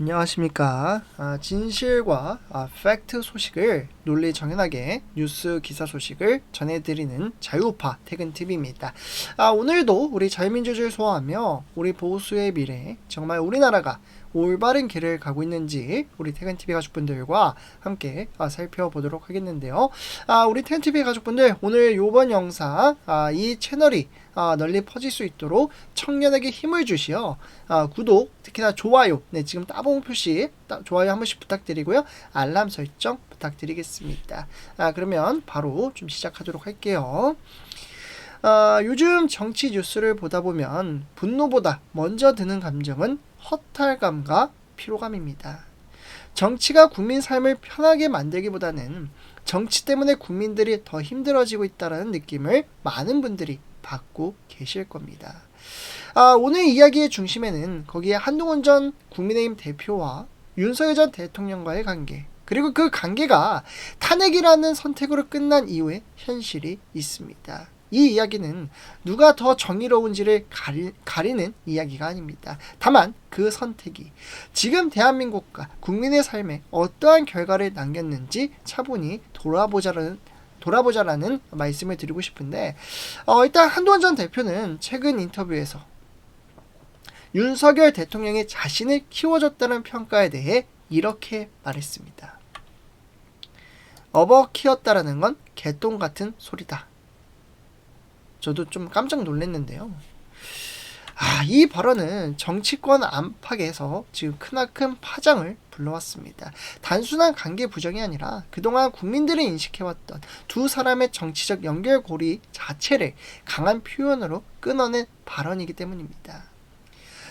안녕하십니까. 아, 진실과 아, 팩트 소식을 논리 정연하게 뉴스 기사 소식을 전해드리는 자유우파 퇴근TV입니다. 아, 오늘도 우리 자유민주주의를 소화하며 우리 보수의 미래, 정말 우리나라가 올바른 길을 가고 있는지 우리 퇴근TV 가족분들과 함께 아, 살펴보도록 하겠는데요. 아, 우리 퇴근TV 가족분들 오늘 요번 영상 아, 이 채널이 아, 널리 퍼질 수 있도록 청년에게 힘을 주시어 아, 구독 특히나 좋아요 네 지금 따봉 표시 따, 좋아요 한 번씩 부탁드리고요. 알람 설정 부탁드리겠습니다. 아 그러면 바로 좀 시작하도록 할게요. 아, 요즘 정치 뉴스를 보다 보면 분노보다 먼저 드는 감정은 허탈감과 피로감입니다 정치가 국민 삶을 편하게 만들기보다는 정치 때문에 국민들이 더 힘들어지고 있다는 느낌을 많은 분들이 받고 계실 겁니다. 아, 오늘 이야기의 중심에는 거기에 한동훈 전 국민의힘 대표와 윤석열 전 대통령과의 관계, 그리고 그 관계가 탄핵이라는 선택으로 끝난 이후의 현실이 있습니다. 이 이야기는 누가 더 정의로운지를 가리, 가리는 이야기가 아닙니다. 다만 그 선택이 지금 대한민국과 국민의 삶에 어떠한 결과를 남겼는지 차분히 돌아보자는 돌아보자라는 말씀을 드리고 싶은데 어, 일단 한동훈 전 대표는 최근 인터뷰에서 윤석열 대통령이 자신을 키워줬다는 평가에 대해 이렇게 말했습니다. 업어 키웠다라는 건 개똥 같은 소리다. 저도 좀 깜짝 놀랐는데요. 아, 이 발언은 정치권 안팎에서 지금 크나큰 파장을 불러왔습니다. 단순한 관계 부정이 아니라 그동안 국민들이 인식해왔던 두 사람의 정치적 연결고리 자체를 강한 표현으로 끊어낸 발언이기 때문입니다.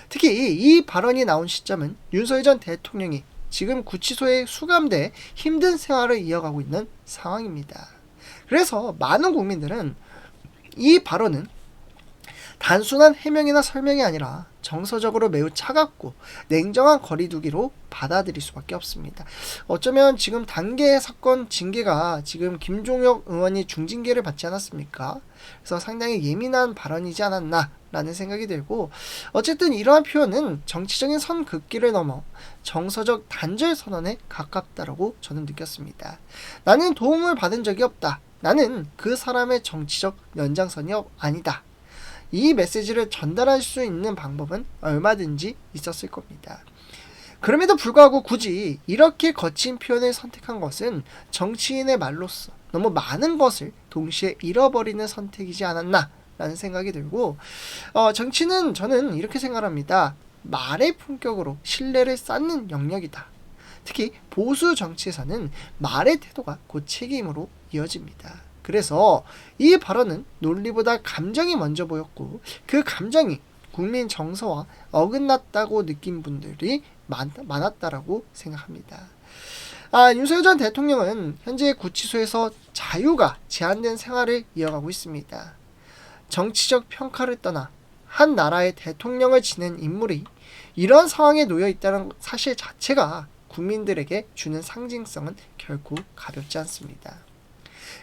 특히 이 발언이 나온 시점은 윤석열 전 대통령이 지금 구치소에 수감돼 힘든 생활을 이어가고 있는 상황입니다. 그래서 많은 국민들은 이 발언은 단순한 해명이나 설명이 아니라 정서적으로 매우 차갑고 냉정한 거리두기로 받아들일 수밖에 없습니다. 어쩌면 지금 단계 사건 징계가 지금 김종혁 의원이 중징계를 받지 않았습니까? 그래서 상당히 예민한 발언이지 않았나 라는 생각이 들고 어쨌든 이러한 표현은 정치적인 선 긋기를 넘어 정서적 단절 선언에 가깝다라고 저는 느꼈습니다. 나는 도움을 받은 적이 없다. 나는 그 사람의 정치적 연장선이 아니다. 이 메시지를 전달할 수 있는 방법은 얼마든지 있었을 겁니다. 그럼에도 불구하고 굳이 이렇게 거친 표현을 선택한 것은 정치인의 말로서 너무 많은 것을 동시에 잃어버리는 선택이지 않았나 라는 생각이 들고 어, 정치는 저는 이렇게 생각합니다. 말의 품격으로 신뢰를 쌓는 영역이다. 특히 보수 정치에서는 말의 태도가 곧 책임으로 이어집니다. 그래서 이 발언은 논리보다 감정이 먼저 보였고 그 감정이 국민 정서와 어긋났다고 느낀 분들이 많, 많았다라고 생각합니다. 아, 윤석열 전 대통령은 현재 구치소에서 자유가 제한된 생활을 이어가고 있습니다. 정치적 평가를 떠나 한 나라의 대통령을 지낸 인물이 이런 상황에 놓여 있다는 사실 자체가 국민들에게 주는 상징성은 결코 가볍지 않습니다.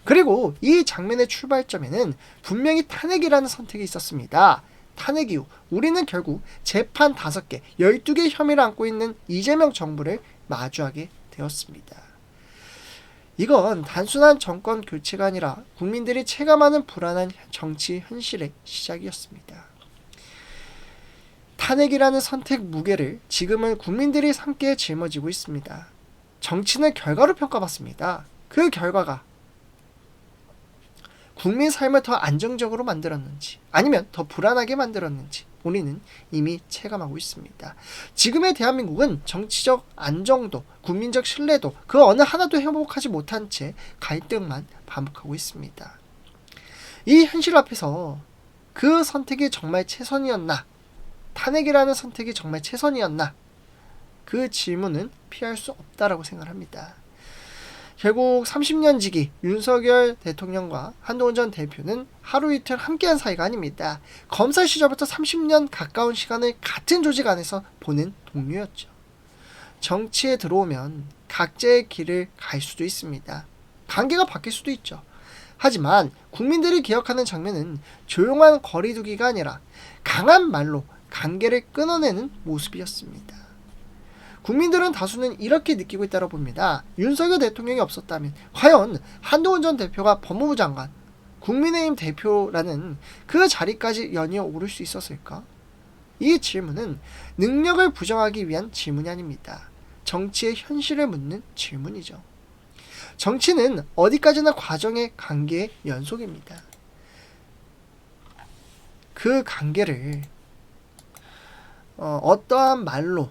그리고 이 장면의 출발점에는 분명히 탄핵이라는 선택이 있었습니다. 탄핵 이후 우리는 결국 재판 5개, 12개 혐의를 안고 있는 이재명 정부를 마주하게 되었습니다. 이건 단순한 정권 교체가 아니라 국민들이 체감하는 불안한 정치 현실의 시작이었습니다. 탄핵이라는 선택 무게를 지금은 국민들이 함께 짊어지고 있습니다. 정치는 결과로 평가받습니다. 그 결과가 국민 삶을 더 안정적으로 만들었는지 아니면 더 불안하게 만들었는지 우리는 이미 체감하고 있습니다. 지금의 대한민국은 정치적 안정도, 국민적 신뢰도 그 어느 하나도 회복하지 못한 채 갈등만 반복하고 있습니다. 이 현실 앞에서 그 선택이 정말 최선이었나? 탄핵이라는 선택이 정말 최선이었나? 그 질문은 피할 수 없다라고 생각합니다. 결국 30년 지기 윤석열 대통령과 한동훈 전 대표는 하루 이틀 함께한 사이가 아닙니다. 검사 시절부터 30년 가까운 시간을 같은 조직 안에서 보낸 동료였죠. 정치에 들어오면 각자의 길을 갈 수도 있습니다. 관계가 바뀔 수도 있죠. 하지만 국민들이 기억하는 장면은 조용한 거리두기가 아니라 강한 말로 관계를 끊어내는 모습이었습니다. 국민들은 다수는 이렇게 느끼고 있다고 봅니다. 윤석열 대통령이 없었다면 과연 한동훈 전 대표가 법무부 장관, 국민의힘 대표라는 그 자리까지 연이어 오를 수 있었을까? 이 질문은 능력을 부정하기 위한 질문이 아닙니다. 정치의 현실을 묻는 질문이죠. 정치는 어디까지나 과정의 관계의 연속입니다. 그 관계를 어, 떠한 말로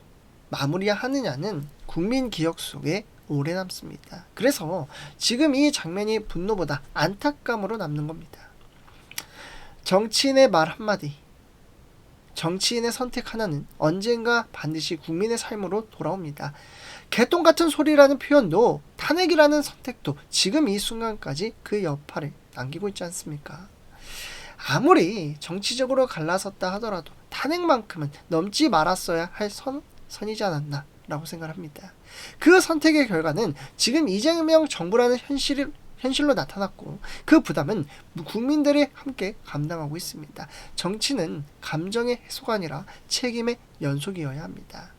마무리하느냐는 국민 기억 속에 오래 남습니다. 그래서 지금 이 장면이 분노보다 안타까움으로 남는 겁니다. 정치인의 말 한마디, 정치인의 선택 하나는 언젠가 반드시 국민의 삶으로 돌아옵니다. 개똥 같은 소리라는 표현도 탄핵이라는 선택도 지금 이 순간까지 그 여파를 남기고 있지 않습니까? 아무리 정치적으로 갈라섰다 하더라도 탄핵만큼은 넘지 말았어야 할 선, 선이지 않았나 라고 생각합니다. 그 선택의 결과는 지금 이재명 정부라는 현실을 현실로 나타났고 그 부담은 국민들이 함께 감당하고 있습니다. 정치는 감정의 해소가 아니라 책임의 연속이어야 합니다.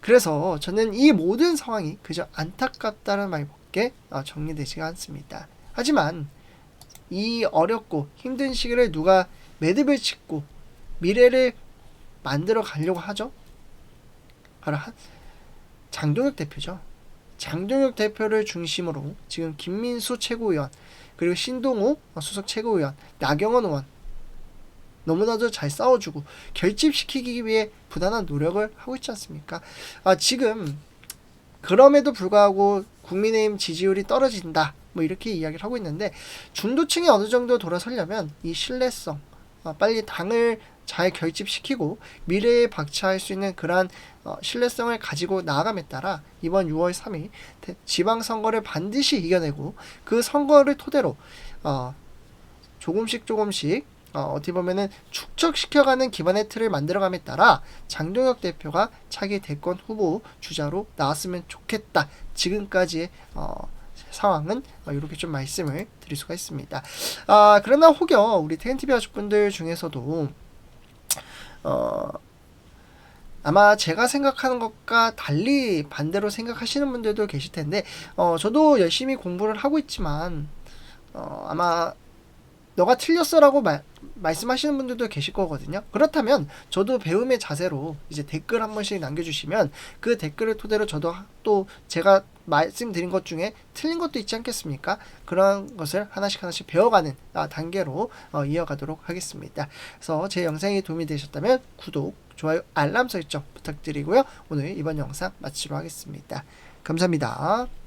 그래서 저는 이 모든 상황이 그저 안타깝다는 말밖에 어, 정리되지가 않습니다. 하지만 이 어렵고 힘든 시기를 누가 매듭을 짓고 미래를 만들어 가려고 하죠? 바로 한 장동혁 대표죠. 장동혁 대표를 중심으로 지금 김민수 최고위원 그리고 신동우 수석 최고위원 나경원 의원 너무나도 잘 싸워주고 결집시키기 위해 부단한 노력을 하고 있지 않습니까? 아, 지금 그럼에도 불구하고 국민의힘 지지율이 떨어진다. 뭐 이렇게 이야기를 하고 있는데 중도층이 어느 정도 돌아서려면 이 신뢰성 아, 빨리 당을 잘 결집시키고 미래에 박차할 수 있는 그러한 어, 신뢰성을 가지고 나아감에 따라 이번 6월 3일 지방선거를 반드시 이겨내고 그 선거를 토대로 어, 조금씩 조금씩 어, 어떻게 보면은 축적시켜가는 기반의 틀을 만들어감에 따라 장동혁 대표가 차기 대권 후보 주자로 나왔으면 좋겠다. 지금까지의 어, 상황은 어, 이렇게 좀 말씀을 드릴 수가 있습니다. 아, 그러나 혹여 우리 TNTV 가족분들 중에서도 어, 아마 제가 생각하는 것과 달리 반대로 생각하시는 분들도 계실 텐데, 어, 저도 열심히 공부를 하고 있지만, 어, 아마 너가 틀렸어라고 말, 말씀하시는 분들도 계실 거거든요. 그렇다면 저도 배움의 자세로 이제 댓글 한 번씩 남겨주시면 그 댓글을 토대로 저도 또 제가 말씀드린 것 중에 틀린 것도 있지 않겠습니까? 그런 것을 하나씩 하나씩 배워가는 아, 단계로 어, 이어가도록 하겠습니다. 그래서 제 영상이 도움이 되셨다면 구독, 좋아요, 알람 설정 부탁드리고요. 오늘 이번 영상 마치도록 하겠습니다. 감사합니다.